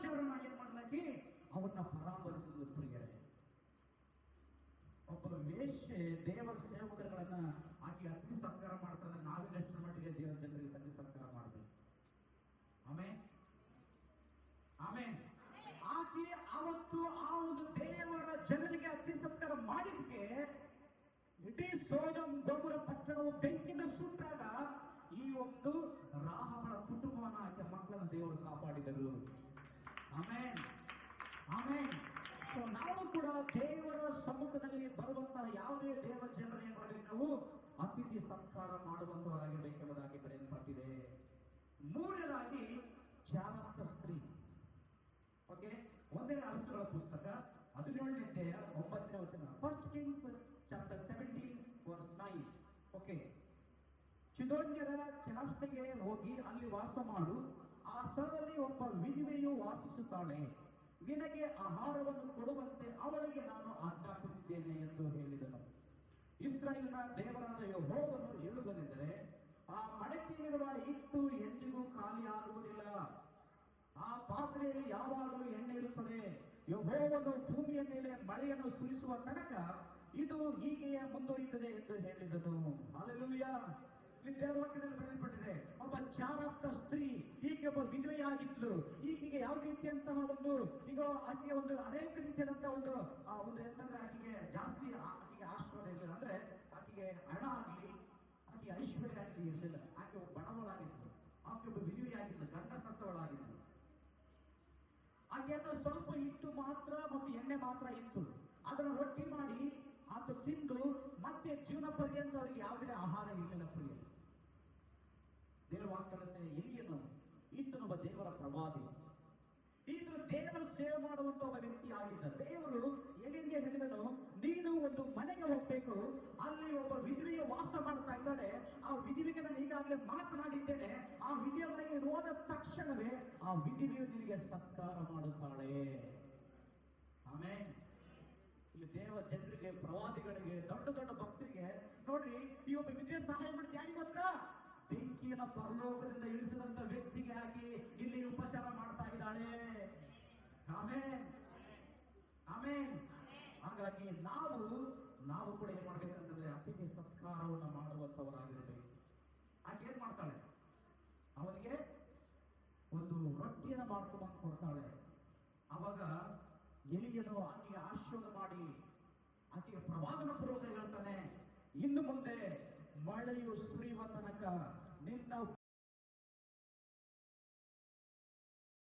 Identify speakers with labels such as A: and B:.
A: ಪಿಶಾಚವರನ್ನ ಏನು ಮಾಡ್ಲಾಕಿ ಅವನ್ನ ಪರಾಮರಿಸಿದ್ರು ಪ್ರಿಯರೇ. ಒಬ್ಬ ವೇಶ್ಯೆ ದೇವರ ಸೇವಕರುಗಳನ್ನ ಆಕೆ ಅತಿ ಸತ್ಕಾರ ಮಾಡ್ತಾರೆ ಎಷ್ಟು ಮಟ್ಟಿಗೆ ದೇವರ ಜನರಿಗೆ ಅತಿ ಸತ್ಕಾರ ಮಾಡಬೇಕು. ಆಮೇ ಆಮೇಲೆ ಆಕೆ ಅವತ್ತು ಆ ಒಂದು ದೇವರ ಜನರಿಗೆ ಅತಿ ಸತ್ಕಾರ ಮಾಡಿದ್ಕೆ ಇಡೀ ಸೋದಂ ಗೊಬ್ಬರ ಪಟ್ಟಣವು ಬೆಂಕಿನ ಸುಟ್ಟಾಗ ಈ ಒಂದು ರಾಹವಳ ಕುಟುಂಬವನ್ನು ಆಕೆ ಆಮೇಲೆ ಆಮೇನ್. ಸೊ ನಾವು ಕೂಡ ದೇವರ ಸಮ್ಮುಖದಲ್ಲಿ ಬರುವಂತಹ ಯಾವುದೇ ದೇವ ಜನರ ಮಾಡಿ ನಾವು? ಅತಿಥಿ ಸತ್ಕಾರ ಮಾಡುವಂತವರಾಗಿರ್ಬೇಕೆಂಬುದಾಗಿ ಬರೆಯಲ್ಪಟ್ಟಿದೆ. ಮೂರನೇದಾಗಿ ಚಾರಂತ ಸ್ತ್ರೀ. ಓಕೆ ಒಂದನೇ ಅರಸುಗಳ ಪುಸ್ತಕ, ಹದಿನೇಳನೇ ಅಧ್ಯಾಯ, ಒಂಬತ್ತನೇ ವಚನ. First Kings chapter seventeen verse nine okay ಚಿದೋನ್ಯರ ಚನಾಷ್ಟಿಗೆ ಹೋಗಿ ಅಲ್ಲಿ ವಾಸ ಮಾಡು. ಸ್ಥಳದಲ್ಲಿ ಒಬ್ಬ ವಿಧಿವೆಯು ವಾಸಿಸುತ್ತಾಳೆ. ನಿನಗೆ ಆಹಾರವನ್ನು ಕೊಡುವಂತೆ ಅವಳಿಗೆ ನಾನು ಆಜ್ಞಾಪಿಸಿದ್ದೇನೆ ಎಂದು ಹೇಳಿದನು. ಇಸ್ರಾಯೇಲಿನ ದೇವರಾದ ಯಹೋವನ್ನು ಹೇಳುವುದೆಂದರೆ ಆ ಮಡಕೆಯಿರುವ ಹಿಟ್ಟು ಎಂದಿಗೂ ಖಾಲಿಯಾಗುವುದಿಲ್ಲ. ಆ ಪಾತ್ರೆಯಲ್ಲಿ ಯಾವಾಗಲೂ ಎಣ್ಣೆ ಇರುತ್ತದೆ. ಯಹೋವನ್ನು ಭೂಮಿಯ ಮೇಲೆ ಮಳೆಯನ್ನು ಸುರಿಸುವ ತನಕ ಇದು ಹೀಗೆಯೇ ಮುಂದುವರಿಯುತ್ತದೆ ಎಂದು ಹೇಳಿದನು. ಅಲ್ಲೂಯ್ಯ ದೇವರ ವಾಕ್ಯದಲ್ಲಿ ಆಫ್ ದ ಸ್ತ್ರೀ ಈಕೆ ಒಬ್ಬ ವಿಧವೆಯಾಗಿದ್ಲು. ಈಕೆಗೆ ಯಾವ ರೀತಿಯಂತಹ ಒಂದು, ಈಗ ಆಕೆಗೆ ಒಂದು ಅನೇಕ ರೀತಿಯಾದಂತಹ ಒಂದು, ಆ ಒಂದು ಎಂತಂದ್ರೆ ಆಕೆಗೆ ಜಾಸ್ತಿ ಆಕೆಗೆ ಆಶ್ರಯ ಇರಲಿಲ್ಲ. ಅಂದ್ರೆ ಆಕೆಗೆ ಹಣ ಆಗಲಿ, ಆಕೆಗೆ ಐಶ್ವರ್ಯ ಆಗಲಿ ಇರಲಿಲ್ಲ. ಆಕೆ ಒಬ್ಬ ಬಡವಳಾಗಿತ್ತು ಆಕೆ ಒಬ್ಬ ವಿಧವೆಯಾಗಿದ್ಲು ಗಂಡ ಸತ್ತವಳಾಗಿತ್ತು ಆಕೆ ಸ್ವಲ್ಪ ಹಿಟ್ಟು ಮಾತ್ರ ಮತ್ತು ಎಣ್ಣೆ ಮಾತ್ರ ಇತ್ತು. ಅದನ್ನು ರೊಟ್ಟಿ ಮಾಡಿ ಆತ ತಿಂದು ಮತ್ತೆ ಜೀವನ ಪರ್ಯಂತ ಅವರಿಗೆ ಯಾವುದೇ ಆಹಾರ ಇರಲಿಲ್ಲ ಪ್ರಿಯ ವಾಕ್ಯದಂತೆ ಎಲಿಯನು ಈತನೊಬ್ಬ ದೇವರ ಪ್ರವಾದಿ. ಈತನು ದೇವರ ಸೇವೆ ಮಾಡುವಂತ ಒಬ್ಬ ವ್ಯಕ್ತಿ ಆಗಿದ್ದ ದೇವರು ಎಲ್ಲಿಗೆ ಹೇಳಿದನು ನೀನು ಒಂದು ಮನೆಗೆ ಹೋಗ್ಬೇಕು. ಅಲ್ಲಿ ಒಬ್ಬ ವಿಧವೆಯ ವಾಸ ಮಾಡ್ತಾ ಇದ್ದಾಳೆ. ಆ ವಿಧಿವಿಗೆ ನಾನು ಈಗಾಗಲೇ ಮಾತನಾಡಿದ್ದೇನೆ. ಆ ವಿಧಿಯ ಮನೆಗೆ ಹೋದ ತಕ್ಷಣವೇ ಆ ವಿಧಿವಿಯು ನಿನಗೆ ಸತ್ಕಾರ ಮಾಡುತ್ತಾಳೆ. ಆಮೇಲೆ ಇಲ್ಲಿ ದೇವ ಜನರಿಗೆ, ಪ್ರವಾದಿಗಳಿಗೆ, ದೊಡ್ಡ ದೊಡ್ಡ ಭಕ್ತರಿಗೆ, ನೋಡ್ರಿ, ಈ ಒಬ್ಬ ವಿದ್ಯೆ ಸಹಾಯ ಮಾಡಿದ ಯಾರಿಗೋತ್ರ ಬೆಂಕಿಯನ್ನ ಪರಲೋಕದಿಂದ ಇಳಿಸಿದಂತ ವ್ಯಕ್ತಿಗೆ ಹಾಕಿ ಇಲ್ಲಿ ಉಪಚಾರ ಮಾಡ್ತಾ ಇದ್ದಾಳೆ. ಆಮೇನ್. ಆಮೇನ್. ಹಾಗಾಗಿ ನಾವು ನಾವು ಕೂಡ ಏನ್ ಮಾಡ್ಬೇಕಂತಂದ್ರೆ ಅತಿಥಿ ಸತ್ಕಾರವನ್ನು ಮಾಡುವಂತವರಾಗಿರ್ಬೇಕು. ಆಕೆ ಏನ್ ಮಾಡ್ತಾಳೆ? ಅವನಿಗೆ ಒಂದು ರೊಟ್ಟಿಯನ್ನು ಮಾಡ್ಕೊಂಡು ಕೊಡ್ತಾಳೆ. ಅವಾಗ ಎಲಿಯನು ಆಕೆಗೆ ಆಶೀರ್ವಾದ ಮಾಡಿ ಆಕೆಗೆ ಪ್ರವಾದನ ಪೂರ್ವಕ ಹೇಳ್ತಾನೆ, ಇನ್ನು ಮುಂದೆ ಮಳೆಯು ಸುರಿಯುವ ತನಕ ನಿನ್ನ